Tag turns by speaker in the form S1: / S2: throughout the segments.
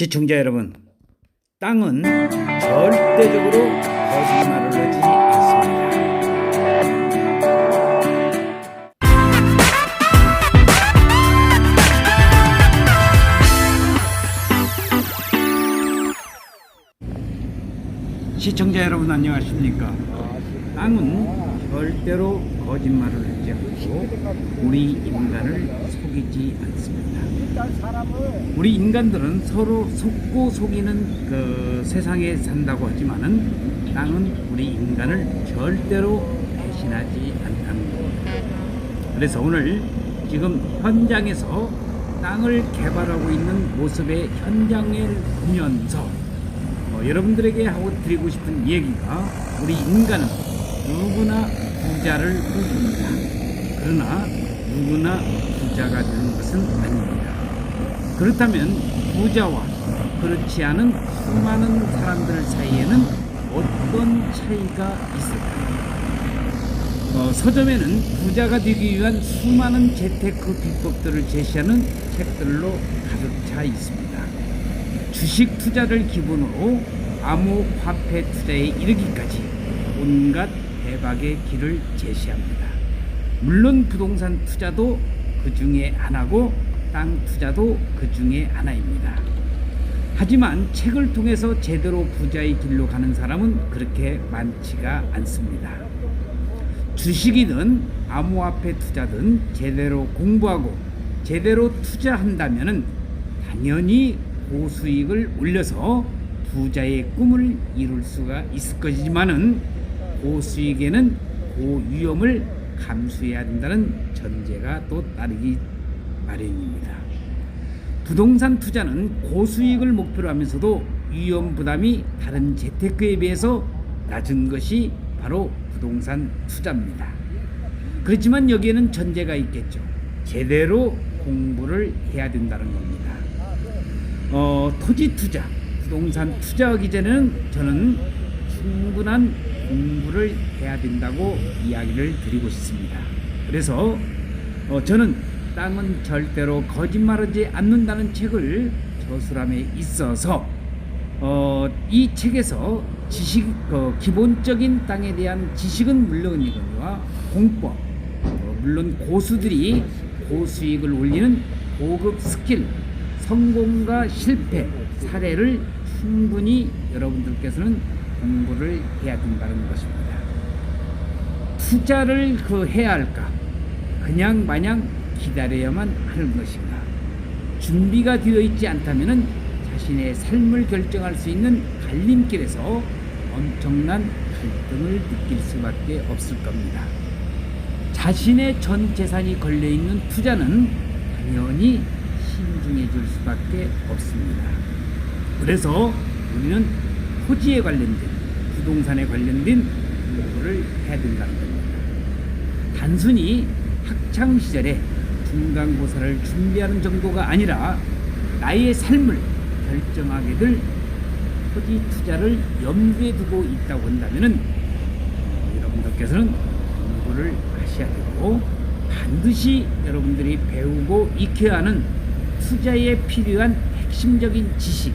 S1: 시청자 여러분, 땅은 절대적으로 거짓말을 하지 않습니다. 시청자 여러분 안녕하십니까? 땅은 절대로 거짓말을 하지 않고 우리 인간을 속이지 않습니다. 우리 인간들은 서로 속고 속이는 그 세상에 산다고 하지만은 땅은 우리 인간을 절대로 배신하지 않다는 겁니다. 그래서 오늘 지금 현장에서 땅을 개발하고 있는 모습의 현장을 보면서 어, 여러분들에게 하고 드리고 싶은 얘기가 우리 인간은 누구나 부자를 꿈꿉니다. 그러나 누구나 부자가 되는 것은 아닙니다. 그렇다면 부자와 그렇지 않은 수많은 사람들 사이에는 어떤 차이가 있을까요? 어, 서점에는 부자가 되기 위한 수많은 재테크 비법들을 제시하는 책들로 가득 차 있습니다. 주식 투자를 기본으로 암호화폐 투자에 이르기까지 온갖 대박의 길을 제시합니다. 물론 부동산 투자도 그 중에 하나고 땅 투자도 그 중에 하나입니다. 하지만 책을 통해서 제대로 부자의 길로 가는 사람은 그렇게 많지가 않습니다. 주식이든 암호화폐 투자든 제대로 공부하고 제대로 투자한다면은 당연히 고수익을 올려서 부자의 꿈을 이룰 수가 있을 것이지만은 고수익에는 고위험을 감수해야 된다는 전제가 또 따르기 마련입니다. 부동산 투자는 고수익을 목표로 하면서도 위험 부담이 다른 재테크에 비해서 낮은 것이 바로 부동산 투자입니다. 그렇지만 여기에는 전제가 있겠죠. 제대로 공부를 해야 된다는 겁니다. 어, 토지 투자, 부동산 투자하기 전에는 저는 충분한 공부를 해야 된다고 이야기를 드리고 싶습니다. 그래서 어, 저는 땅은 절대로 거짓말하지 않는다는 책을 저술함에 있어서 어, 이 책에서 지식 어, 기본적인 땅에 대한 지식은 물론이거니와 공법 어, 물론 고수들이 고수익을 올리는 고급 스킬 성공과 실패 사례를 충분히 여러분들께서는 공부를 해야 된다는 것입니다. 투자를 그 해야 할까? 그냥 마냥 기다려야만 하는 것인가? 준비가 되어 있지 않다면은 자신의 삶을 결정할 수 있는 갈림길에서 엄청난 갈등을 느낄 수밖에 없을 겁니다. 자신의 전 재산이 걸려 있는 투자는 당연히 신중해질 수밖에 없습니다. 그래서 우리는 토지에 관련된 부동산에 관련된 공부를 해야 된다는 겁니다. 단순히 학창 시절에 중간고사를 준비하는 정도가 아니라 나의 삶을 결정하게 될 토지 투자를 염두에 두고 있다고 한다면은 어, 여러분들께서는 공부를 하셔야 되고 반드시 여러분들이 배우고 익혀야 하는 투자에 필요한 핵심적인 지식,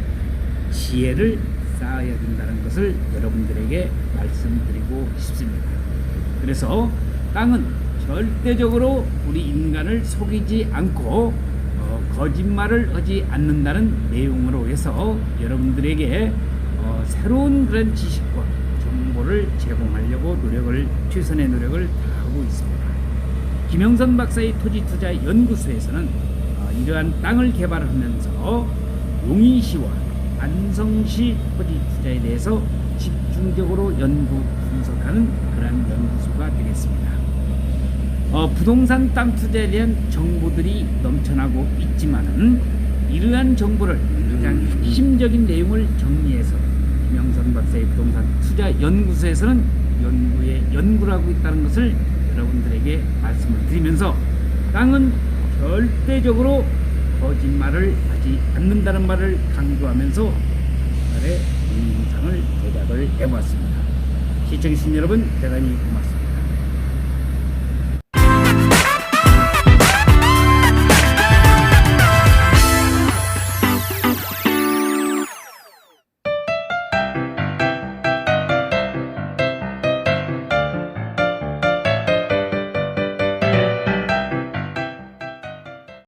S1: 지혜를 쌓아야 된다는 것을 여러분들에게 말씀드리고 싶습니다. 그래서 땅은 절대적으로 우리 인간을 속이지 않고 어, 거짓말을 하지 않는다는 내용으로 해서 여러분들에게 어, 새로운 그런 지식과 정보를 제공하려고 노력을 최선의 노력을 다하고 있습니다. 김영선 박사의 토지투자 연구소에서는 어, 이러한 땅을 개발하면서 용인시와 안성시 토지 투자에 대해서 집중적으로 연구 분석하는 그러한 연구소가 되겠습니다. 어, 부동산 땅 투자에 대한 정보들이 넘쳐나고 있지만은 이러한 정보를 가장 핵심적인 내용을 정리해서 김영선 박사의 부동산 투자 연구소에서는 연구에 연구를 하고 있다는 것을 여러분들에게 말씀을 드리면서 땅은 절대적으로 거짓말을 하지 않는다는 말을 강조하면서 오늘의 동영상을 제작을 해보았습니다. 시청해주신 여러분 대단히 고맙습니다.